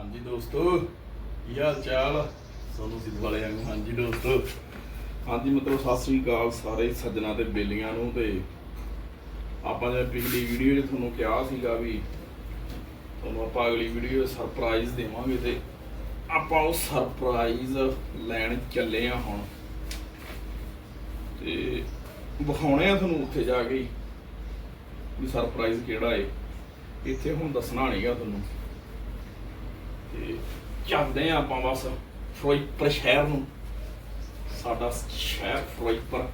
ਹਾਂਜੀ ਦੋਸਤੋ, ਕੀ ਹਾਲ ਚਾਲ ਸੋਨੂੰ ਸਿੱਧ ਵਾਲਿਆਂ ਨੂੰ। ਹਾਂਜੀ ਦੋਸਤੋ। ਹਾਂਜੀ ਮਤਲਬ ਸਤਿ ਸ੍ਰੀ ਅਕਾਲ ਸਾਰੇ ਸੱਜਣਾ ਤੇ ਬੇਲੀਆਂ ਨੂੰ ਤੇ ਆਪਾਂ ਜੇ ਪਿਛਲੀ ਵੀਡੀਓ 'ਚ ਤੁਹਾਨੂੰ ਕਿਹਾ ਸੀਗਾ ਵੀ ਤੁਹਾਨੂੰ ਆਪਾਂ ਅਗਲੀ ਵੀਡੀਓ ਸਰਪ੍ਰਾਈਜ਼ ਦੇਵਾਂਗੇ ਤੇ ਆਪਾਂ ਉਹ ਸਰਪ੍ਰਾਈਜ਼ ਲੈਣ ਚੱਲੇ ਆ ਹੁਣ। ਤੇ ਵਿਖਾਉਣੇ ਆ ਤੁਹਾਨੂੰ ਉੱਥੇ ਜਾ ਕੇ ਹੀ ਵੀ ਸਰਪ੍ਰਾਈਜ਼ ਕਿਹੜਾ ਏ। ਇੱਥੇ ਹੁਣ ਦੱਸਣਾ ਨਹੀਂਗਾ ਤੁਹਾਨੂੰ। ਤੇ ਚੱਲਦੇ ਆ ਆਪਾਂ ਬਸ ਫਿਰੋਜ਼ਪੁਰ ਸ਼ਹਿਰ ਨੂੰ। ਸਾਡਾ ਸ਼ਹਿਰ ਫਿਰੋਜ਼ਪੁਰ।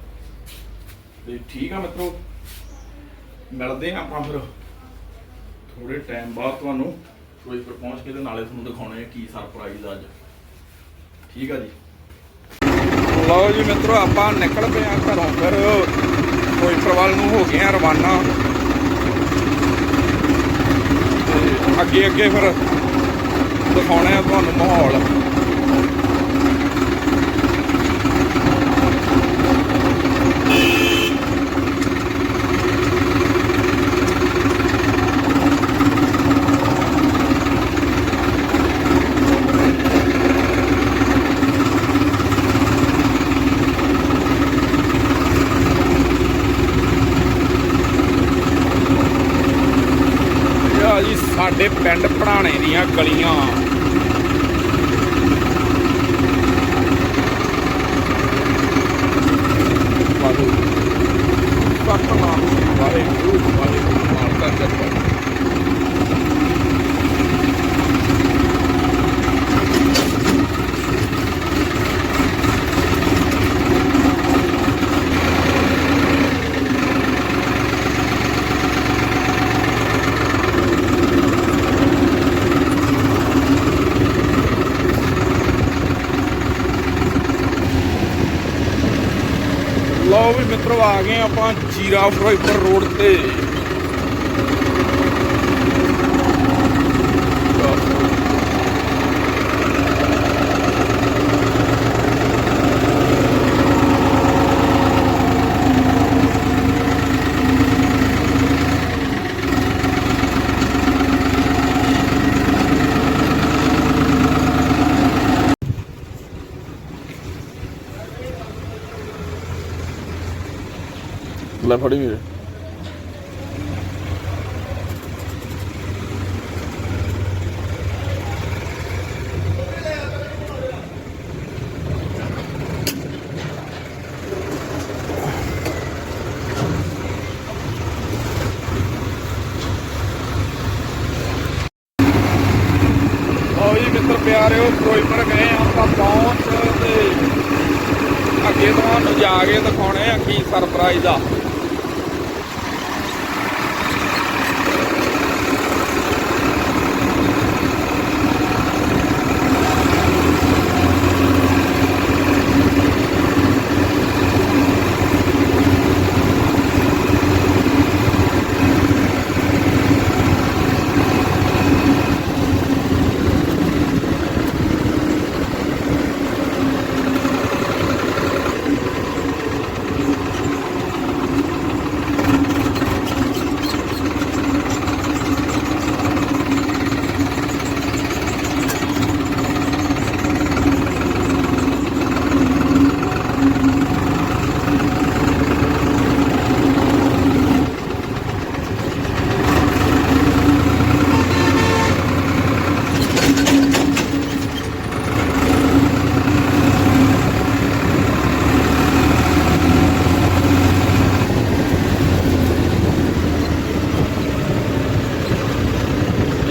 ਤੇ ਠੀਕ ਆ ਮਿੱਤਰੋ, ਮਿਲਦੇ ਆ ਆਪਾਂ ਫਿਰ। ਥੋੜੇ ਟਾਈਮ ਬਾਅਦ ਤੁਹਾਨੂੰ ਫਿਰੋਜ਼ਪੁਰ ਪਹੁੰਚ ਕੇ ਤੇ ਨਾਲੇ ਤੁਹਾਨੂੰ ਦਿਖਾਉਣੇ ਆ ਕੀ ਸਰਪ੍ਰਾਈਜ਼ ਅੱਜ। ਠੀਕ ਆ ਜੀ। ਲਓ ਜੀ ਮਿੱਤਰੋ, ਆਪਾਂ ਨਿਕਲ ਪਏ ਆ ਘਰੋਂ ਫਿਰ। ਫਿਰੋਜ਼ਪੁਰ ਵੱਲ ਨੂੰ ਹੋ ਗਏ ਆ ਰਵਾਨਾ। ਤੇ ਅੱਗੇ ਅੱਗੇ ਫਿਰ ਦਿਖਾਉਣੇ ਆ ਤੁਹਾਨੂੰ ਮਾਹੌਲ। ਇਹ ਜੀ ਸਾਡੇ ਪਿੰਡ ਪੜਾਣੇ ਦੀਆਂ ਗਲੀਆਂ। ਲਓ ਵੀ ਮਿੱਤਰੋ ਆ ਗਏ ਆਪਾਂ ਜੀਰਾ ਫਿਰੋਜ਼ਪੁਰ ਰੋਡ ਤੇ। ਲੈ ਫੜੀ ਵੀਰੇ। ਮਿੱਤਰ ਪਿਆਰਿਓ, ਫਿਰੋਜ਼ਪੁਰ ਗਏ ਆਪਾਂ ਪਹੁੰਚ ਤੇ ਅੱਗੇ ਤੁਹਾਨੂੰ ਜਾ ਕੇ ਦਿਖਾਉਣੇ ਆ ਕੀ ਸਰਪ੍ਰਾਈਜ਼ ਆ।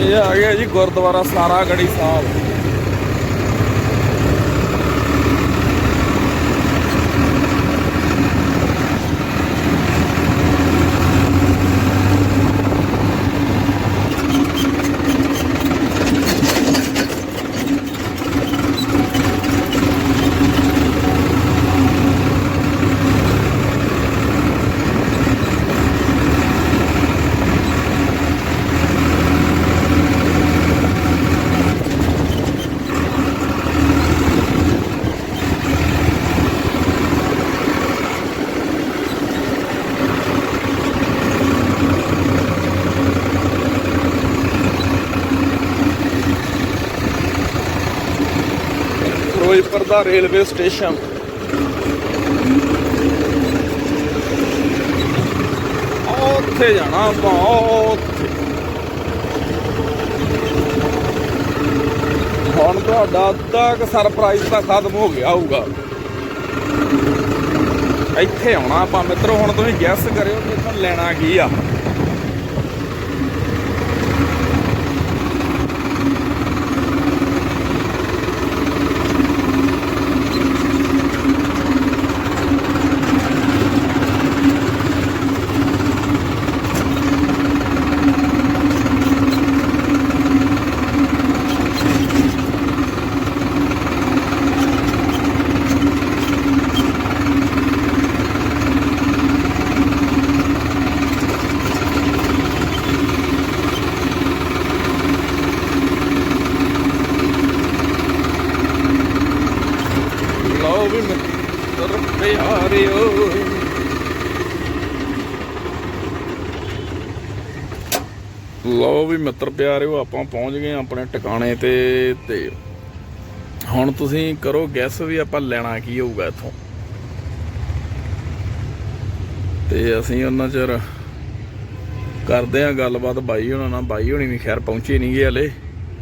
ਇਹ ਆ ਗਿਆ ਜੀ ਗੁਰਦੁਆਰਾ ਸਾਰਾ ਗੜੀ ਸਾਹਿਬ। Firozpur railway station. ਉੱਥੇ ਜਾਣਾ ਆਪਾਂ, ਉੱਥੇ। ਹੁਣ ਤੁਹਾਡਾ ਅੱਧਾ ਕ ਸਰਪ੍ਰਾਈਜ਼ ਤਾਂ ਖਤਮ ਹੋ ਗਿਆ ਹੋਊਗਾ। ਇੱਥੇ ਆਉਣਾ ਆਪਾਂ ਮਿੱਤਰੋ, ਹੁਣ ਤੁਸੀਂ ਗੈਸ ਕਰਿਓ ਕਿ ਇੱਥੋਂ ਲੈਣਾ ਕੀ ਆ ਲਓ ਵੀ ਮਿੱਤਰ ਪਿਆਰਿਓ ਲਓ ਵੀ ਮਿੱਤਰ ਪਿਆਰਿਓ, ਆਪਾਂ ਪਹੁੰਚ ਗਏ ਆਪਣੇ ਟਿਕਾਣੇ ਤੇ ਤੇ ਹੁਣ ਤੁਸੀਂ ਕਰੋ ਗੈਸ ਵੀ ਆਪਾਂ ਲੈਣਾ ਕੀ ਹੋਊਗਾ ਇੱਥੋਂ। ਤੇ ਅਸੀਂ ਉਹਨਾਂ ਚਿਰ ਕਰਦੇ ਆ ਗੱਲਬਾਤ, ਬਾਈ ਹੋਣਾ ਨਾਲ, ਬਾਈ ਹੋਣੀ ਵੀ ਖੈਰ ਪਹੁੰਚੇ ਨਹੀਂ ਗਏ ਹਲੇ,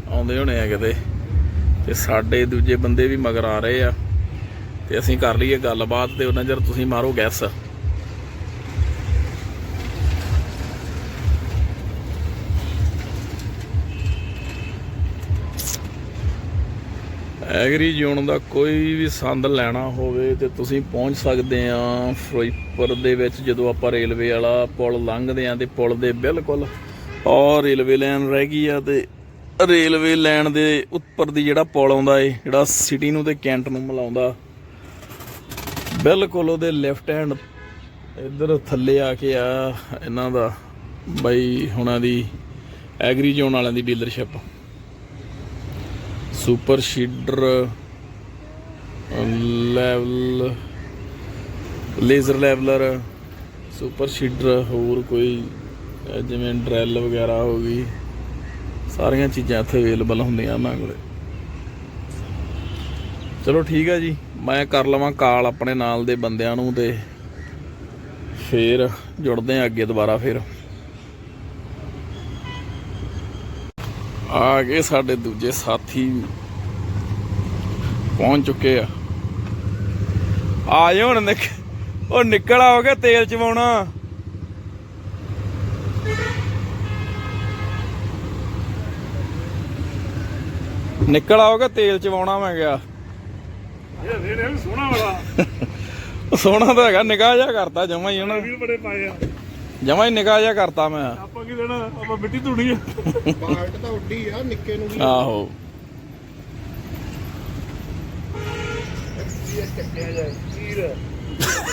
ਆਉਂਦੇ ਹੋਣੇ ਆ ਕਿਤੇ। ਤੇ ਸਾਡੇ ਦੂਜੇ ਬੰਦੇ ਵੀ ਮਗਰ ਆ ਰਹੇ ਆ। ਤੇ ਅਸੀਂ ਕਰ ਲਈਏ ਗੱਲਬਾਤ ਤੇ ਉਹਨਾਂ ਚਿਰ ਤੁਸੀਂ ਮਾਰੋ ਗੈਸ ਐਗਰੀ ਜ਼ੋਨ ਦਾ ਕੋਈ ਵੀ ਸੰਦ ਲੈਣਾ ਹੋਵੇ ਤੇ ਤੁਸੀਂ ਪਹੁੰਚ ਸਕਦੇ ਆ ਫਿਰੋਜ਼ਪੁਰ ਦੇ ਵਿੱਚ, ਜਦੋਂ ਆਪਾਂ ਰੇਲਵੇ ਵਾਲਾ ਪੁਲ ਲੰਘਦੇ ਆ ਤੇ ਪੁਲ ਦੇ ਬਿਲਕੁਲ ਔਰ ਰੇਲਵੇ ਲਾਈਨ ਰਹਿ ਗਈ ਆ ਤੇ ਰੇਲਵੇ ਲਾਈਨ ਦੇ ਉੱਪਰ ਦੀ ਜਿਹੜਾ ਪੁਲ ਆਉਂਦਾ ਏ, ਜਿਹੜਾ ਸਿਟੀ ਨੂੰ ਤੇ ਕੈਂਟ ਨੂੰ ਮਿਲਾਉਂਦਾ, ਬਿਲਕੁਲ ਉਹਦੇ ਲੈਫਟ ਹੈਂਡ ਇੱਧਰ ਥੱਲੇ ਆ ਕੇ ਆ ਇਹਨਾਂ ਦਾ ਬਈ ਹੁਣਾਂ ਦੀ ਐਗਰੀ ਜ਼ੋਨ ਵਾਲਿਆਂ ਦੀ dealership super seeder, level, laser leveller, super seeder, ਹੋਰ ਕੋਈ ਜਿਵੇਂ ਡਰੈਲ ਵਗੈਰਾ ਹੋ ਗਈ, ਸਾਰੀਆਂ ਚੀਜ਼ਾਂ ਇੱਥੇ ਅਵੇਲੇਬਲ ਹੁੰਦੀਆਂ ਉਹਨਾਂ ਕੋਲੇ। ਚਲੋ ਠੀਕ ਹੈ ਜੀ, ਮੈਂ ਕਰ ਲਵਾਂ ਕਾਲ ਆਪਣੇ ਨਾਲ ਦੇ ਬੰਦਿਆਂ ਨੂੰ ਤੇ ਫੇਰ ਜੁੜਦੇ ਆ ਅੱਗੇ ਦੁਬਾਰਾ ਫੇਰ। ਆ ਗਏ ਸਾਡੇ ਦੂਜੇ ਸਾਥੀ ਪਹੁੰਚ ਚੁੱਕੇ ਆ। ਆ ਜਾਓ ਹੁਣ ਨਿਕ ਉਹ ਨਿਕਲ ਆਓਗੇ ਤੇਲ ਚਵਾਉਣਾ? ਨਿਕਲ ਆਓਗੇ ਤੇਲ ਚਵਾਉਣਾ ਮੈਂ ਗਿਆ ਇਹ ਰੇੜੇ ਵੀ ਸੋਹਣਾ ਵਾਲਾ। ਸੋਹਣਾ ਤਾਂ ਹੈਗਾ ਨਿਗਾਹ ਜਿਹਾ ਕਰਤਾ ਜਮਾ ਹੀ ਉਹਨੇ ਵੀ ਬੜੇ ਪਾਏ ਆ। ਜਮਾ ਹੀ ਨਿਗਾਹ ਜਿਹਾ ਕਰਤਾ ਮੈਂ। ਆਪਾਂ ਕੀ ਲੈਣਾ ਆਪਾਂ ਮਿੱਟੀ ਧੂਣੀ ਆ। ਬਾਲਟ ਤਾਂ ਉੱਡੀ ਆ ਨਿੱਕੇ ਨੂੰ ਵੀ। ਆਹੋ। ਇਹ ਚੱਕਿਆ ਜਾਏ ਵੀਰ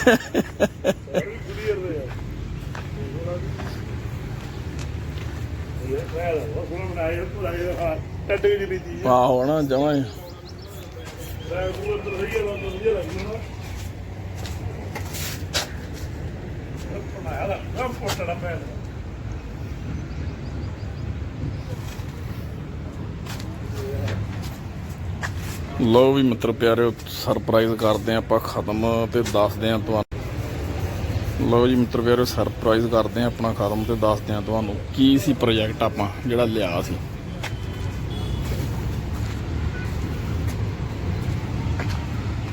ਸਾਰੀ ਕਲੀਅਰ ਦੇ ਆ ਆਹੋ ਨਾ ਜਮਾ ਹੀ ਮੈਂ ਉਹ ਅੰਦਰ ਸਹੀ ਹੈ ਅੰਦਰ ਵਧੀਆ ਲੱਗਦੀ ਨਾ ਬਣਾਇਆ ਦਾ ਕੰਮ ਪੋਟੜਾ ਪੈ ਲੋ ਵੀ ਮਿੱਤਰ ਪਿਆਰਿਓ ਸਰਪ੍ਰਾਈਜ਼ ਕਰਦੇ ਹਾਂ ਆਪਾਂ ਖਤਮ ਤੇ ਦੱਸਦੇ ਹਾਂ ਤੁਹਾਨੂੰ। ਲੋ ਜੀ ਮਿੱਤਰ ਪਿਆਰਿਓ ਸਰਪ੍ਰਾਈਜ਼ ਕਰਦੇ ਹਾਂ ਆਪਣਾ ਖਤਮ ਤੇ ਦੱਸਦੇ ਹਾਂ ਤੁਹਾਨੂੰ ਕੀ ਸੀ ਪ੍ਰੋਜੈਕਟ ਆਪਾਂ ਜਿਹੜਾ ਲਿਆ ਸੀ।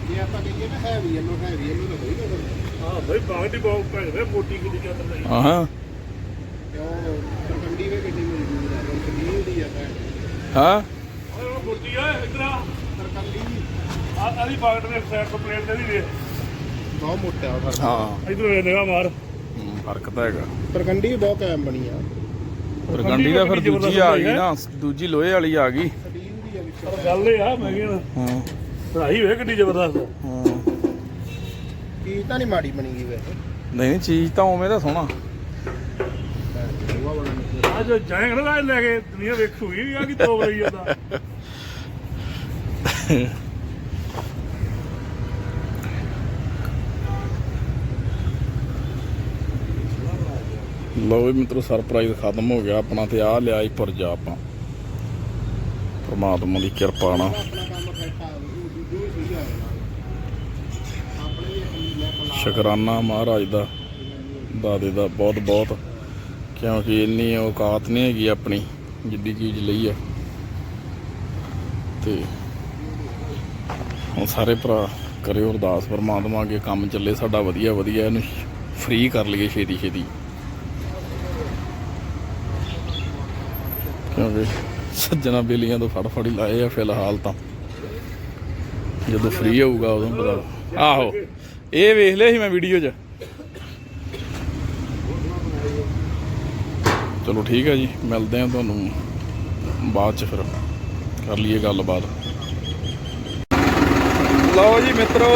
ਜੇ ਆਪਾਂ ਕਹੀਏ ਨਾ ਹੈਵੀ ਯੈਲੋ ਹੈਵੀ ਯੈਲੋ ਤਾਂ ਕੋਈ ਨਾ ਫਿਰ ਹਾਂ ਭਾਈ ਬਾਗਟੀ ਬਹੁਤ ਭੈਣ ਮੋਟੀ ਕਿੱਡੀ ਚੱਲ ਰਹੀ ਹਾਂ। ਤੇ ਉਹ ਸਰਕੰਡੀ ਵੇ ਕਿੰਨੀ ਮੌਜੂਦ ਆ ਉਹ ਕਿੰਨੀ ਦੀ ਆ ਭੈਣ। ਹਾਂ। ਉਹ ਮੋਟੀ ਆ ਇਧਰ ਆ। ਸਰਕੰਡੀ ਆ ਆਲੀ ਬਾਗਟ ਦੇ ਸਾਈਡ ਤੋਂ ਪਲੇਟ ਦੇ ਵੀ ਵੇਖ। ਬਹੁਤ ਮੋਟਾ ਉਹ ਸਰਕੰਡੀ ਹਾਂ। ਇਧਰ ਵੇਖ ਨਿਗਾਹ ਮਾਰ। ਹਮ, ਫ਼ਰਕ ਤਾਂ ਹੈਗਾ। ਸਰਕੰਡੀ ਵੀ ਬਹੁਤ ਕਾਇਮ ਬਣੀ ਆ। ਪਰ ਗੰਡੀ ਦਾ ਫਿਰ ਦੂਜੀ ਆ ਗਈ ਨਾ ਦੂਜੀ ਲੋਹੇ ਵਾਲੀ ਆ ਗਈ। ਸਟੀਲ ਦੀ ਆ ਵਿੱਚ। ਪਰ ਗੱਲ ਇਹ ਆ ਮੈਂ ਕਹਿੰਦਾ ਹਾਂ। ਪੜਾਈ ਵੇ ਕਿੱਡੀ ਜ਼ਬਰਦਸਤ। ਹਾਂ। ਚੀਜ਼ ਤਾਂ ਨਹੀਂ ਮਾੜੀ ਬਣੀ ਗਈ ਵੈਸੇ। ਨਹੀਂ ਨਹੀਂ ਚੀਜ਼ ਤਾਂ ਉਵੇਂ ਦਾ ਸੋਹਣਾ। ਆ ਜੋ ਜਾਏਗਾ ਨਾ ਲੈ ਕੇ ਦੁਨੀਆ ਵੇਖੂਗੀ ਵੀ ਆ ਕੀ ਤੋਬ ਰਹੀ ਜਾਂਦਾ ਲਓ ਵੀ ਮਿੱਤਰੋ ਸਰਪ੍ਰਾਈਜ਼ ਖਤਮ ਹੋ ਗਿਆ ਆਪਣਾ ਤੇ ਆ ਲਿਆ ਹੀ ਪੁਰਜਾ ਆਪਾਂ। ਪਰਮਾਤਮਾ ਦੀ ਕਿਰਪਾ ਨਾਲ ਆਪਣਾ ਕੰਮ ਫਿੱਟ ਆ ਉਹ ਦੂਜੋ ਹੀ ਸ਼ੁਕਰਾਨਾ ਮਹਾਰਾਜ ਦਾ, ਦਾਦੇ ਦਾ ਬਹੁਤ ਬਹੁਤ, ਕਿਉਂਕਿ ਇੰਨੀ ਔਕਾਤ ਨਹੀਂ ਹੈਗੀ ਆਪਣੀ, ਜਿੱਡੀ ਚੀਜ਼ ਲਈ ਆ। ਤੇ ਹੁਣ ਸਾਰੇ ਭਰਾ ਕਰਿਓ ਅਰਦਾਸ, ਪਰਮਾਤਮਾ ਅੱਗੇ ਕੰਮ ਚੱਲੇ, ਸਾਡਾ ਵਧੀਆ ਵਧੀਆ, ਇਹਨੂੰ ਫ੍ਰੀ ਕਰ ਲਈਏ ਛੇਤੀ ਛੇਤੀ। ਕਿਉਂਕਿ ਸੱਜਣਾ ਬੇਲੀਆਂ ਤੋਂ ਫੜ ਫੜ ਹੀ ਲਾਏ ਆ ਫਿਲਹਾਲ ਤਾਂ। ਜਦੋਂ ਫ੍ਰੀ ਹੋਊਗਾ ਉਦੋਂ ਪਤਾ ਆਹੋ। ਇਹ ਵੇਖ ਲਿਆ ਸੀ ਮੈਂ ਵੀਡੀਓ 'ਚ। ਚਲੋ ਠੀਕ ਹੈ ਜੀ, ਮਿਲਦੇ ਆ ਤੁਹਾਨੂੰ ਬਾਅਦ 'ਚ ਫਿਰ। ਕਰ ਲਈਏ ਗੱਲਬਾਤ। ਲਓ ਜੀ ਮਿੱਤਰੋ,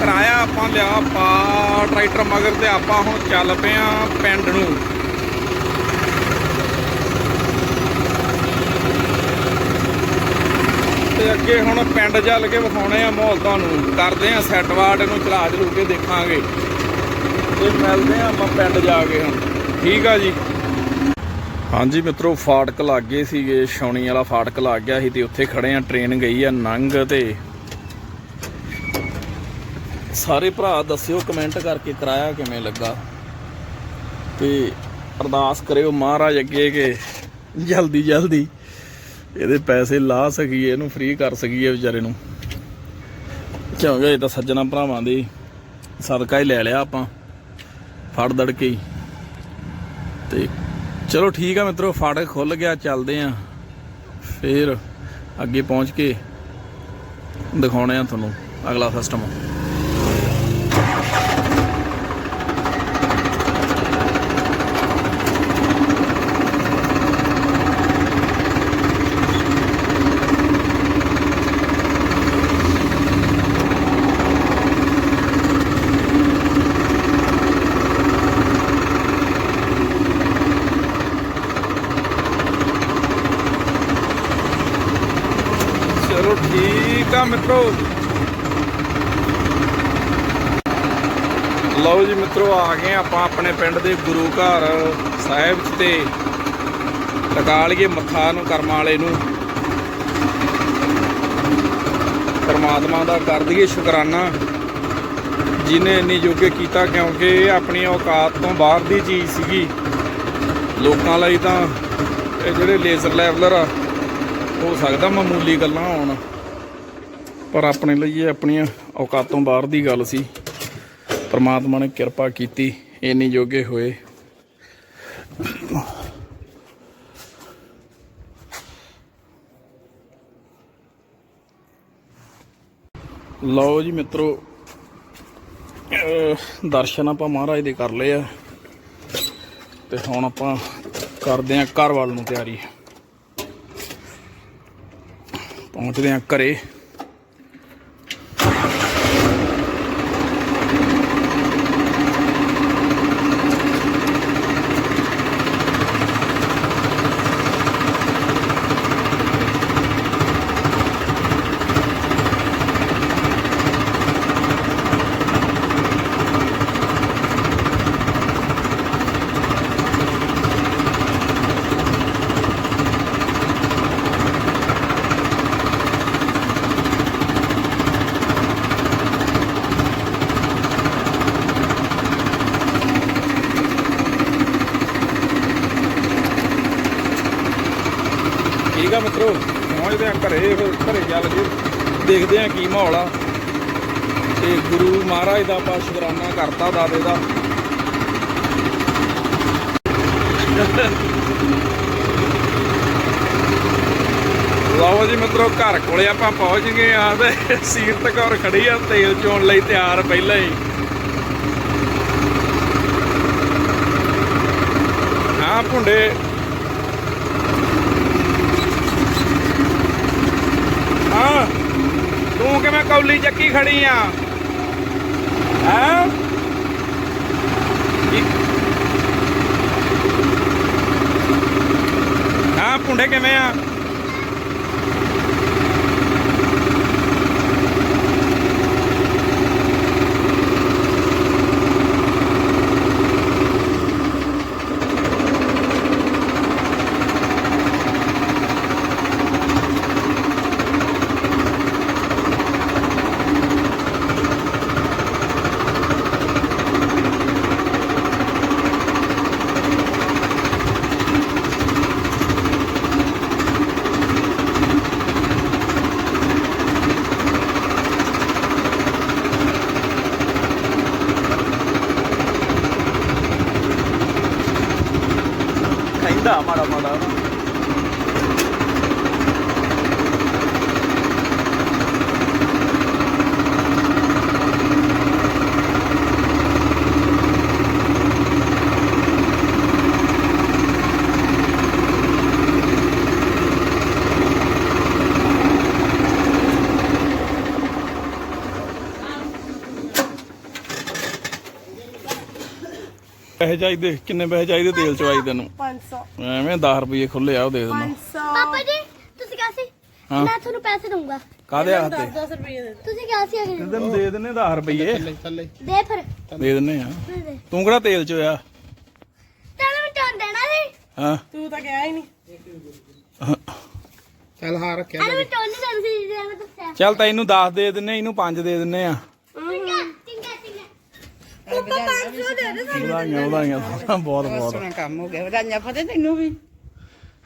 ਕਰਾਇਆ ਆਪਾਂ ਲਿਆ ਪਾ ਟਰੈਕਟਰ ਮਗਰ ਤੇ ਆਪਾਂ ਹੁਣ ਚੱਲ ਪਏ ਆ ਪਿੰਡ ਨੂੰ। ਅੱਗੇ ਹੁਣ ਪਿੰਡ ਚੱਲ ਕੇ ਵਿਖਾਉਣੇ ਆ ਮਾਹੌਲ ਤੁਹਾਨੂੰ। ਕਰਦੇ ਆ ਸੈੱਟ ਵਾਰਡ ਨੂੰ ਚਲਾ ਚਲੂ ਕੇ ਦੇਖਾਂਗੇ। ਤੇ ਮਿਲਦੇ ਆ ਆਪਾਂ ਪਿੰਡ ਜਾ ਕੇ ਹੁਣ। ਠੀਕ ਆ ਜੀ? ਹਾਂਜੀ ਮਿੱਤਰੋ, ਫਾਟਕ ਲੱਗ ਸੀਗੇ, ਛਾਉਣੀ ਵਾਲਾ ਫਾਟਕ ਲੱਗ ਗਿਆ ਸੀ ਤੇ ਉੱਥੇ ਖੜੇ ਆ ਟ੍ਰੇਨ ਗਈ ਆ ਨੰਗ ਤੇ। ਸਾਰੇ ਭਰਾ ਦੱਸਿਓ ਕਮੈਂਟ ਕਰਕੇ ਕਰਾਇਆ ਕਿਵੇਂ ਲੱਗਾ? ਤੇ ਅਰਦਾਸ ਕਰਿਓ ਮਹਾਰਾਜ ਅੱਗੇ ਕਿ ਜਲਦੀ ਜਲਦੀ ਇਹਦੇ ਪੈਸੇ ਲਾ ਸਕੀਏ, ਇਹਨੂੰ ਫ੍ਰੀ ਕਰ ਸਕੀਏ ਵਿਚਾਰੇ ਨੂੰ। ਕਿਉਂਕਿ ਇਹ ਤਾਂ ਸੱਜਣਾ ਭਰਾਵਾਂ ਦੇ ਸਦਕਾ ਹੀ ਲੈ ਲਿਆ ਆਪਾਂ, ਫੜ ਦੜ ਕੇ ਹੀ। ਤੇ ਚਲੋ ਠੀਕ ਆ ਮਿੱਤਰੋ ਫਾਟਕ ਖੁੱਲ ਗਿਆ, ਚੱਲਦੇ ਆ। ਫੇਰ ਅੱਗੇ ਪਹੁੰਚ ਕੇ ਦਿਖਾਉਣੇ ਆ ਤੁਹਾਨੂੰ ਅਗਲਾ ਸਿਸਟਮ ਚਲੋ ਠੀਕ ਆ ਮਿੱਤਰੋ। ਲਓ ਜੀ ਮਿੱਤਰੋ, ਆ ਗਏ ਆਪਾਂ ਆਪਣੇ ਪਿੰਡ ਦੇ ਗੁਰੂ ਘਰ ਸਾਹਿਬ ਤੇ ਲਗਾ ਲਈਏ ਮੱਥਾ ਨੂੰ, ਕਰਮਾਂ ਵਾਲੇ ਨੂੰ। ਪਰਮਾਤਮਾ ਦਾ ਕਰ ਦਈਏ ਸ਼ੁਕਰਾਨਾ। ਜਿਨੇ ਇੰਨੀ ਜੋਗੇ ਕੀਤਾ, ਕਿਉਂਕਿ ਇਹ ਆਪਣੀ ਔਕਾਤ ਤੋਂ ਬਾਹਰ ਦੀ ਚੀਜ਼ ਸੀਗੀ। ਲੋਕਾਂ ਲਈ ਤਾਂ ਇਹ ਜਿਹੜੇ ਲੇਜ਼ਰ ਲੈਵਲਰ ਆ, ਹੋ ਸਕਦਾ ਮਾਮੂਲੀ ਗੱਲਾਂ ਹੋਣ। ਪਰ ਆਪਣੇ ਲਈ ਇਹ ਆਪਣੀਆਂ ਔਕਾਤੋਂ ਬਾਹਰ ਦੀ ਗੱਲ ਸੀ। ਪਰਮਾਤਮਾ ਨੇ ਕਿਰਪਾ ਕੀਤੀ, ਇੰਨੀ ਜੋਗੇ ਹੋਏ। ਲਓ ਜੀ ਮਿੱਤਰੋ ਦਰਸ਼ਨ ਆਪਾਂ ਮਹਾਰਾਜ ਦੇ ਕਰ ਲਏ ਆ। ਤੇ ਹੁਣ ਆਪਾਂ ਕਰਦੇ ਆਂ ਘਰ ਵੱਲ ਨੂੰ ਤਿਆਰੀ। ਪਹੁੰਚਦੇ ਆਂ ਘਰੇ ਠੀਕ ਆ ਮਿੱਤਰੋ ਪਹੁੰਚਦੇ ਆ ਘਰੇ ਫਿਰ ਘਰੇ ਚੱਲ ਕੇ ਦੇਖਦੇ ਆ ਕੀ ਮਾਹੌਲ ਆ। ਤੇ ਗੁਰੂ ਮਹਾਰਾਜ ਦਾ ਆਪਾਂ ਸ਼ੁਕਰਾਨਾ ਕਰਤਾ, ਦਾਦੇ ਦਾ। ਲਓ ਜੀ ਮਿੱਤਰੋ, ਘਰ ਕੋਲੇ ਆਪਾਂ ਪਹੁੰਚ ਗਏ ਆ ਤੇ ਸੀਰਤ ਕੌਰ ਖੜੀ ਆ, ਤੇਲ ਚੋਣ ਲਈ ਤਿਆਰ ਪਹਿਲਾਂ ਹੀ। ਆ ਭੁੰਡੇ ਹਾਂ ਤੂੰ ਕਿਵੇਂ ਕੌਲੀ ਚੱਕੀ ਖੜੀ ਆ? ਹੈ? ਹਾਂ ਪੁੰਡੇ ਕਿਵੇਂ ਆ? ਪੈਸੇ ਚਾਹੀਦੇ? ਕਿੰਨੇ ਪੈਸੇ ਚਾਹੀਦੇ ਤੇਲ ਚਵਾਈ ਤੈਨੂੰ? 500 ਐਵੇਂ 10 ਰੁਪਏ ਖੁੱਲੇ ਆ ਉਹ ਦੇ ਦੇਣਾ 500 ਪਾਪਾ ਜੀ ਤੁਸੀਂ ਕਿਹਾ ਸੀ? ਹਾਂ। ਮੈਂ ਤੁਹਾਨੂੰ ਪੈਸੇ ਦਊਂਗਾ। ਕਾਦੇ ਹੱਥੇ 10 ਰੁਪਏ ਦੇ ਤੁਸੀਂ ਕਿਹਾ ਸੀ ਅਗਲੇ ਤੈਨੂੰ ਦੇ ਦਿੰਨੇ 10 ਰੁਪਏ ਥੱਲੇ ਦੇ ਫਿਰ। ਦੇ ਦਿੰਨੇ ਆ। ਦੇ ਦੇ। ਤੂੰ ਕਿਹੜਾ ਤੇਲ ਚੋਇਆ? ਤੈਨੂੰ ਮੈਂ ਚਾਹ ਦੇਣਾ ਸੀ ਹਾਂ। ਤੂੰ ਤਾਂ ਗਿਆ ਹੀ ਨਹੀਂ। ਚੱਲ ਹਾਂ ਰੱਖਿਆ ਮੈਂ ਚਾਹ ਨਹੀਂ ਦੇਣਾ ਸੀ ਜੇ ਮੈਂ ਦੱਸਿਆ। ਚੱਲ ਤੈਨੂੰ 10 ਦੇ ਦਿੰਨੇ ਇਹਨੂੰ 5 ਦੇ ਦਿੰਨੇ ਆ। 500 ਦੇ ਦੇ ਵਧਾਈਆਂ ਵਧਾਈਆਂ ਬਹੁਤ ਬਹੁਤ। ਸੋਹਣਾ ਕੰਮ ਹੋ ਗਿਆ ਵਧਾਈਆਂ ਫਤੇ ਤੈਨੂੰ ਵੀ।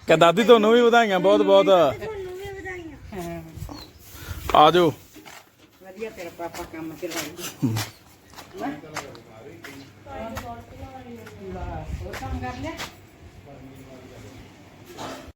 ਕਿ ਦਾਦੀ ਤੁਹਾਨੂੰ ਵੀ ਵਧਾਈਆਂ ਬਹੁਤ ਬਹੁਤ। ਤੁਹਾਨੂੰ ਵੀ ਵਧਾਈਆਂ ਹਾਂ। ਆ ਜਾਓ ਵਧੀਆ ਤੇਰਾ ਪਾਪਾ ਕੰਮ ਚਲਾਈ ਹੋਰ ਕੰਮ ਕਰ ਲਿਆ?